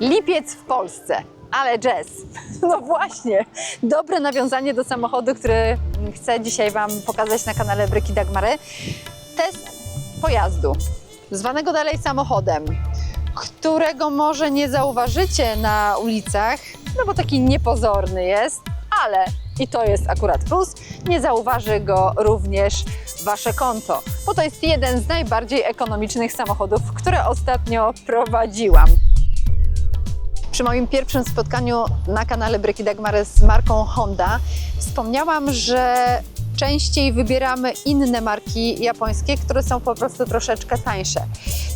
Lipiec w Polsce, ale jazz. No właśnie, dobre nawiązanie do samochodu, który chcę dzisiaj Wam pokazać na kanale Bryki Dagmary. Test pojazdu, zwanego dalej samochodem, którego może nie zauważycie na ulicach, no bo taki niepozorny jest, ale i to jest akurat plus, nie zauważy go również Wasze konto, bo to jest jeden z najbardziej ekonomicznych samochodów, które ostatnio prowadziłam. Przy moim pierwszym spotkaniu na kanale Bryki Dagmary z marką Honda wspomniałam, że częściej wybieramy inne marki japońskie, które są po prostu troszeczkę tańsze.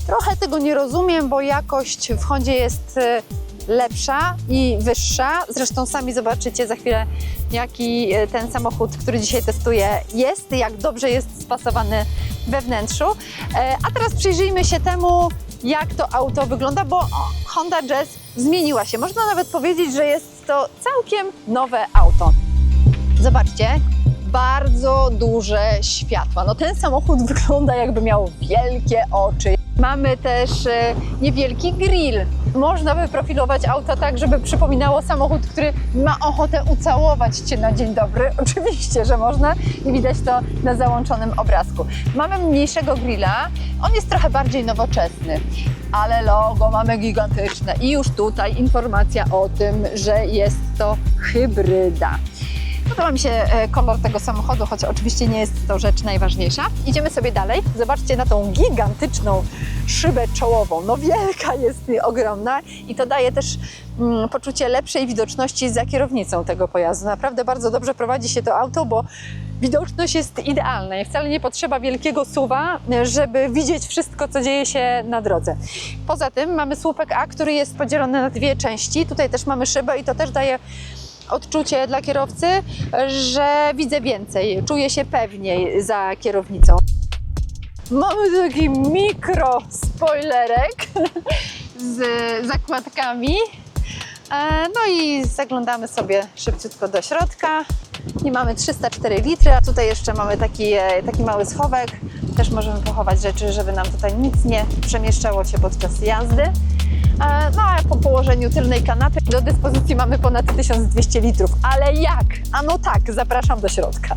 Trochę tego nie rozumiem, bo jakość w Hondzie jest e, lepsza i wyższa. Zresztą sami zobaczycie za chwilę, jaki e, ten samochód, który dzisiaj testuję, jest, jak dobrze jest spasowany we wnętrzu. E, A teraz przyjrzyjmy się temu, jak to auto wygląda, bo Honda Jazz zmieniła się. Można nawet powiedzieć, że jest to całkiem nowe auto. Zobaczcie, bardzo duże światła. No ten samochód wygląda jakby miał wielkie oczy. Mamy też e, niewielki grill. Można wyprofilować auto tak, żeby przypominało samochód, który ma ochotę ucałować Cię na dzień dobry. Oczywiście, że można i widać to na załączonym obrazku. Mamy mniejszego grilla. On jest trochę bardziej nowoczesny, ale logo mamy gigantyczne i już tutaj informacja o tym, że jest to hybryda. Podoba mi się e, kolor tego samochodu, choć oczywiście nie jest to rzecz najważniejsza. Idziemy sobie dalej. Zobaczcie na tą gigantyczną szybę czołową. No wielka jest ogromna i to daje też mm, poczucie lepszej widoczności za kierownicą tego pojazdu. Naprawdę bardzo dobrze prowadzi się to auto, bo widoczność jest idealna i wcale nie potrzeba wielkiego suwa, żeby widzieć wszystko, co dzieje się na drodze. Poza tym mamy słupek A, który jest podzielony na dwie części. Tutaj też mamy szybę i to też daje odczucie dla kierowcy, że widzę więcej, czuję się pewniej za kierownicą. Mamy taki mikro spoilerek z zakładkami. E, No i zaglądamy sobie szybciutko do środka. I mamy 304 litry, a tutaj jeszcze mamy taki, e, taki mały schowek. Też możemy pochować rzeczy, żeby nam tutaj nic nie przemieszczało się podczas jazdy. E, No a po położeniu tylnej kanapy do dyspozycji mamy ponad 1200 litrów. Ale jak? A no tak, zapraszam do środka.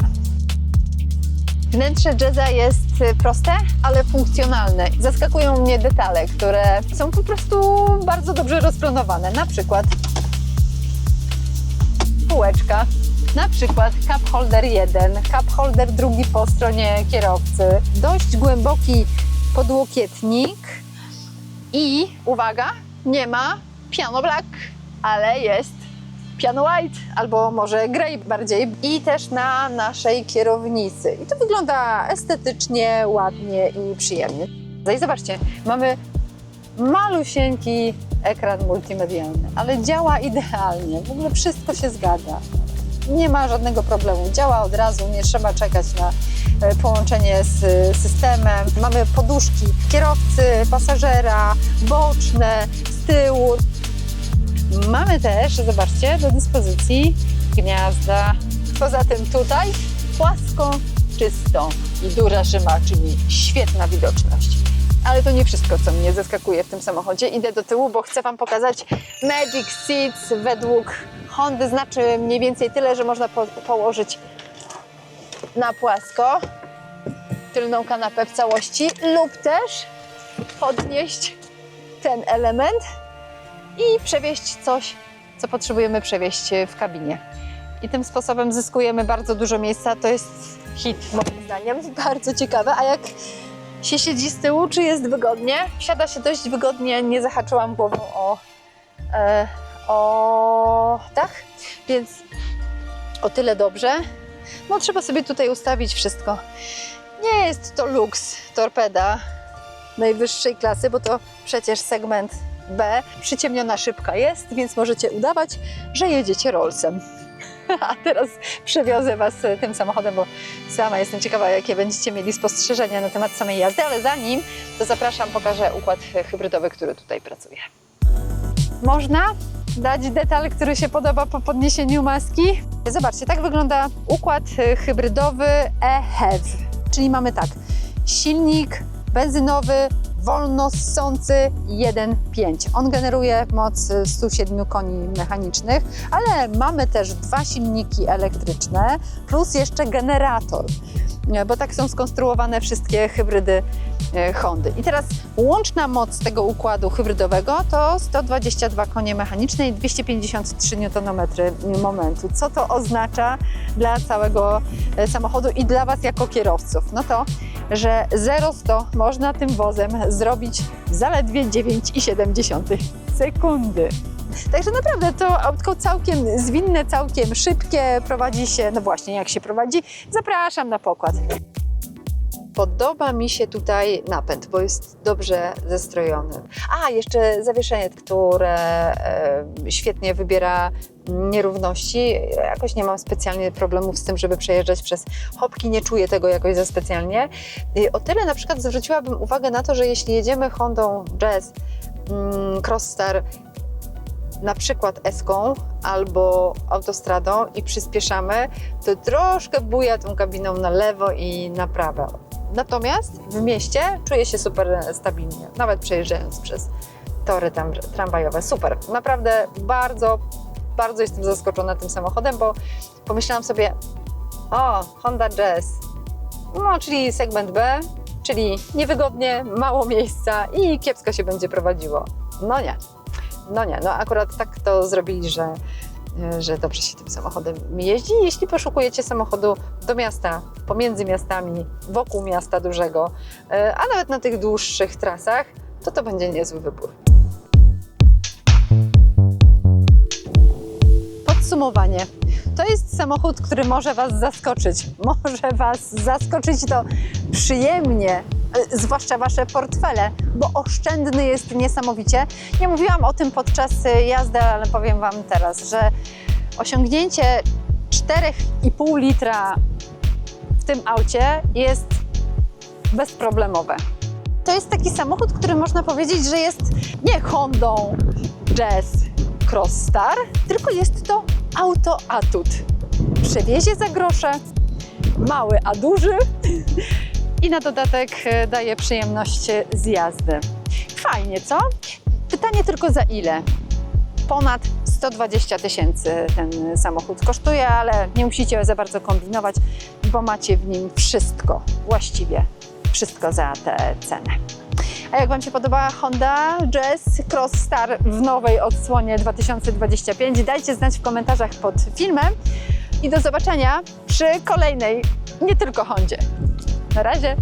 Wnętrze Jazza jest y, proste, ale funkcjonalne. Zaskakują mnie detale, które są po prostu bardzo dobrze rozplanowane. Na przykład półeczka, na przykład cup holder 1, cup holder drugi po stronie kierowcy, dość głęboki podłokietnik i uwaga, nie ma piano black, ale jest piano white albo może grey bardziej i też na naszej kierownicy. I to wygląda estetycznie, ładnie i przyjemnie. I zobaczcie, mamy malusieńki ekran multimedialny, ale działa idealnie. W ogóle wszystko się zgadza. Nie ma żadnego problemu. Działa od razu, nie trzeba czekać na e, połączenie z e, systemem. Mamy poduszki kierowcy, pasażera, boczne, z tyłu. Mamy też, zobaczcie, do dyspozycji gniazda. Poza tym tutaj płasko, czysto i duża szyba, czyli świetna widoczność. Ale to nie wszystko, co mnie zaskakuje w tym samochodzie. Idę do tyłu, bo chcę Wam pokazać Magic Seats według Hondy. Znaczy mniej więcej tyle, że można po położyć na płasko tylną kanapę w całości lub też podnieść ten element i przewieźć coś, co potrzebujemy przewieźć w kabinie. I tym sposobem zyskujemy bardzo dużo miejsca. To jest hit, moim zdaniem. Bardzo ciekawe. A jak się siedzi z tyłu, czy jest wygodnie? Siada się dość wygodnie, nie zahaczyłam głową o, e, o dach, więc o tyle dobrze. No trzeba sobie tutaj ustawić wszystko. Nie jest to luks torpeda najwyższej klasy, bo to przecież segment B. Przyciemniona szybka jest, więc możecie udawać, że jedziecie Rollsem. A teraz przewiozę Was tym samochodem, bo sama jestem ciekawa, jakie będziecie mieli spostrzeżenia na temat samej jazdy, ale zanim, to zapraszam, pokażę układ hybrydowy, który tutaj pracuje. Można dać detal, który się podoba po podniesieniu maski. Zobaczcie, tak wygląda układ hybrydowy e-HEV. Czyli mamy tak, silnik benzynowy wolno ssący 1.5. On generuje moc 107 koni mechanicznych, ale mamy też dwa silniki elektryczne plus jeszcze generator, bo tak są skonstruowane wszystkie hybrydy e, Hondy. I teraz łączna moc tego układu hybrydowego to 122 konie mechaniczne i 253 Nm momentu. Co to oznacza dla całego e, samochodu i dla Was jako kierowców? No to, że 0-100 można tym wozem zrobić zaledwie 9,7 sekundy. Także naprawdę to autko całkiem zwinne, całkiem szybkie, prowadzi się, no właśnie jak się prowadzi. Zapraszam na pokład. Podoba mi się tutaj napęd, bo jest dobrze zestrojony. A, jeszcze zawieszenie, które świetnie wybiera nierówności. Jakoś nie mam specjalnie problemów z tym, żeby przejeżdżać przez hopki, nie czuję tego jakoś za specjalnie. I O tyle na przykład zwróciłabym uwagę na to, że jeśli jedziemy Hondą Jazz mm, Crossstar na przykład eską albo autostradą i przyspieszamy, to troszkę buja tą kabiną na lewo i na prawo. Natomiast w mieście czuję się super stabilnie, nawet przejeżdżając przez tory tam, tramwajowe. Super, naprawdę bardzo, bardzo jestem zaskoczona tym samochodem, bo pomyślałam sobie, o, Honda Jazz, no, czyli segment B, czyli niewygodnie, mało miejsca i kiepsko się będzie prowadziło. No nie, no nie, no akurat tak to zrobili, że, że dobrze się tym samochodem jeździ. Jeśli poszukujecie samochodu do miasta, pomiędzy miastami, wokół miasta dużego, e, a nawet na tych dłuższych trasach, to to będzie niezły wybór. Podsumowanie. To jest samochód, który może Was zaskoczyć. Może Was zaskoczyć to przyjemnie, e, zwłaszcza Wasze portfele, bo oszczędny jest niesamowicie. Nie mówiłam o tym podczas e, jazdy, ale powiem Wam teraz, że osiągnięcie 4,5 litra w tym aucie jest bezproblemowe. To jest taki samochód, który można powiedzieć, że jest nie Hondą Jazz Crossstar, tylko jest to auto atut. Przewiezie za grosze, mały a duży i na dodatek e, daje przyjemność z jazdy. Fajnie, co? Pytanie tylko za ile? Ponad 120 tysięcy ten samochód kosztuje, ale nie musicie za bardzo kombinować, bo macie w nim wszystko, właściwie wszystko za tę cenę. A jak Wam się podoba Honda Jazz Crossstar w nowej odsłonie 2025? Dajcie znać w komentarzach pod filmem i do zobaczenia przy kolejnej, nie tylko Hondzie. Na razie!